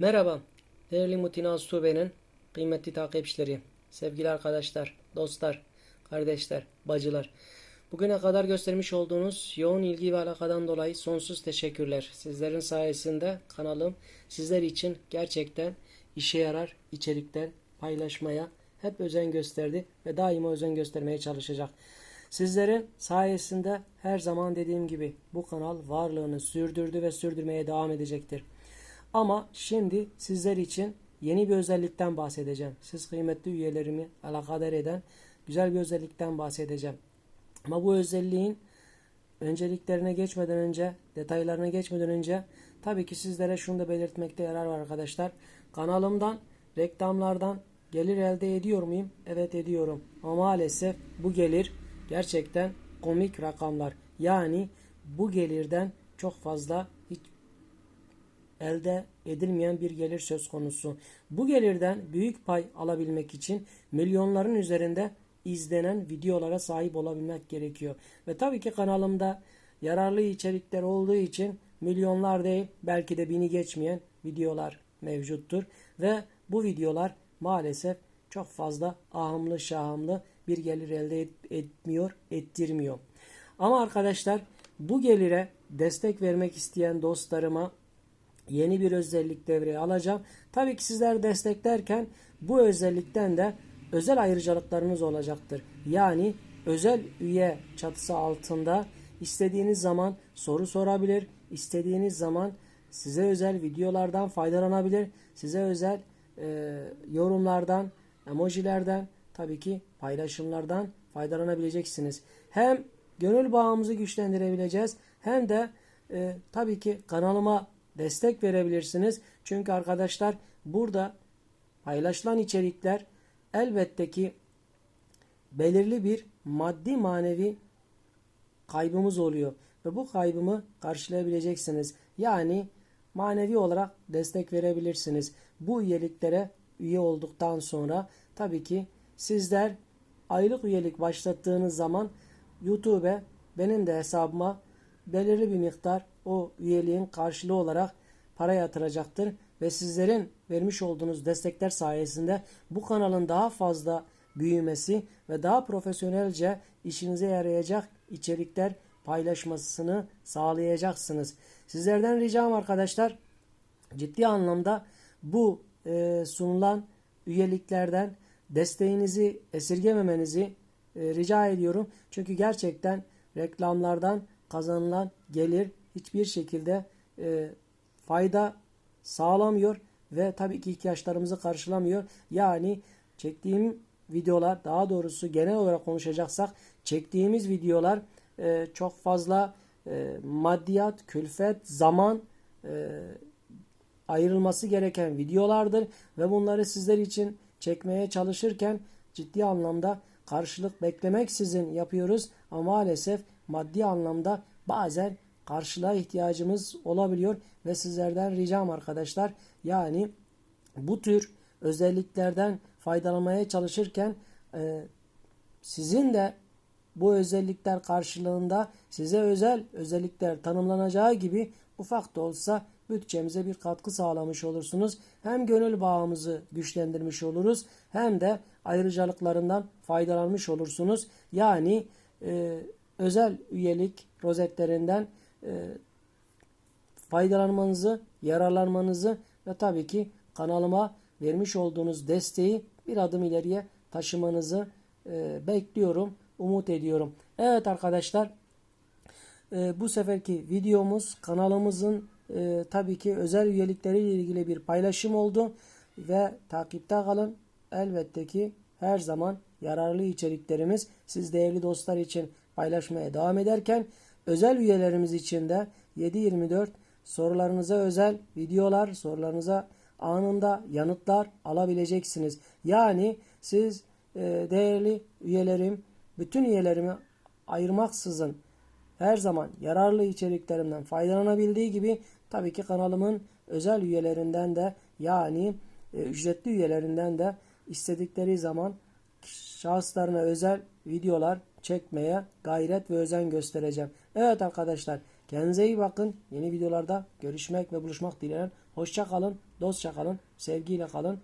Merhaba, değerli Mutina Sube'nin kıymetli takipçileri, sevgili arkadaşlar, dostlar, kardeşler, bacılar. Bugüne kadar göstermiş olduğunuz yoğun ilgi ve alakadan dolayı sonsuz teşekkürler. Sizlerin sayesinde kanalım sizler için gerçekten işe yarar içerikler paylaşmaya hep özen gösterdi ve daima özen göstermeye çalışacak. Sizlerin sayesinde her zaman dediğim gibi bu kanal varlığını sürdürdü ve sürdürmeye devam edecektir. Ama şimdi sizler için yeni bir özellikten bahsedeceğim. Siz kıymetli üyelerimi alakadar eden güzel bir özellikten bahsedeceğim. Ama bu özelliğin önceliklerine geçmeden önce, detaylarına geçmeden önce tabii ki sizlere şunu da belirtmekte yarar var arkadaşlar. Kanalımdan, reklamlardan gelir elde ediyor muyum? Evet ediyorum. Ama maalesef bu gelir gerçekten komik rakamlar. Yani bu gelirden çok fazla elde edilmeyen bir gelir söz konusu. Bu gelirden büyük pay alabilmek için milyonların üzerinde izlenen videolara sahip olabilmek gerekiyor. Ve tabii ki kanalımda yararlı içerikler olduğu için milyonlar değil belki de bini geçmeyen videolar mevcuttur. Ve bu videolar maalesef çok fazla ahımlı şahımlı bir gelir elde et- etmiyor, ettirmiyor. Ama arkadaşlar bu gelire destek vermek isteyen dostlarıma yeni bir özellik devreye alacağım. Tabii ki sizler desteklerken bu özellikten de özel ayrıcalıklarınız olacaktır. Yani özel üye çatısı altında istediğiniz zaman soru sorabilir, istediğiniz zaman size özel videolardan faydalanabilir, size özel e, yorumlardan, emojilerden, tabii ki paylaşımlardan faydalanabileceksiniz. Hem gönül bağımızı güçlendirebileceğiz hem de e, tabii ki kanalıma destek verebilirsiniz. Çünkü arkadaşlar burada paylaşılan içerikler elbette ki belirli bir maddi manevi kaybımız oluyor. Ve bu kaybımı karşılayabileceksiniz. Yani manevi olarak destek verebilirsiniz. Bu üyeliklere üye olduktan sonra tabii ki sizler aylık üyelik başlattığınız zaman YouTube benim de hesabıma belirli bir miktar o üyeliğin karşılığı olarak para yatıracaktır ve sizlerin vermiş olduğunuz destekler sayesinde bu kanalın daha fazla büyümesi ve daha profesyonelce işinize yarayacak içerikler paylaşmasını sağlayacaksınız. Sizlerden ricam arkadaşlar ciddi anlamda bu e, sunulan üyeliklerden desteğinizi esirgememenizi e, rica ediyorum. Çünkü gerçekten reklamlardan kazanılan gelir hiçbir şekilde e, fayda sağlamıyor ve tabii ki ihtiyaçlarımızı karşılamıyor. Yani çektiğim videolar daha doğrusu genel olarak konuşacaksak çektiğimiz videolar e, çok fazla e, maddiyat, külfet, zaman e, ayrılması gereken videolardır ve bunları sizler için çekmeye çalışırken ciddi anlamda karşılık beklemeksizin yapıyoruz ama maalesef maddi anlamda bazen karşılığa ihtiyacımız olabiliyor ve sizlerden ricam arkadaşlar yani bu tür özelliklerden faydalanmaya çalışırken e, sizin de bu özellikler karşılığında size özel özellikler tanımlanacağı gibi ufak da olsa bütçemize bir katkı sağlamış olursunuz. Hem gönül bağımızı güçlendirmiş oluruz hem de ayrıcalıklarından faydalanmış olursunuz. Yani e, özel üyelik rozetlerinden faydalanmanızı, yararlanmanızı ve tabii ki kanalıma vermiş olduğunuz desteği bir adım ileriye taşımanızı e, bekliyorum, umut ediyorum. Evet arkadaşlar e, bu seferki videomuz kanalımızın e, tabii ki özel üyelikleriyle ilgili bir paylaşım oldu ve takipte kalın. Elbette ki her zaman yararlı içeriklerimiz siz değerli dostlar için paylaşmaya devam ederken özel üyelerimiz için de 7-24 sorularınıza özel videolar, sorularınıza anında yanıtlar alabileceksiniz. Yani siz e, değerli üyelerim, bütün üyelerimi ayırmaksızın her zaman yararlı içeriklerimden faydalanabildiği gibi tabii ki kanalımın özel üyelerinden de yani e, ücretli üyelerinden de istedikleri zaman şahıslarına özel videolar çekmeye gayret ve özen göstereceğim. Evet arkadaşlar Kendinize iyi bakın. Yeni videolarda görüşmek ve buluşmak dileğiyle. Hoşça kalın, dostça kalın, sevgiyle kalın.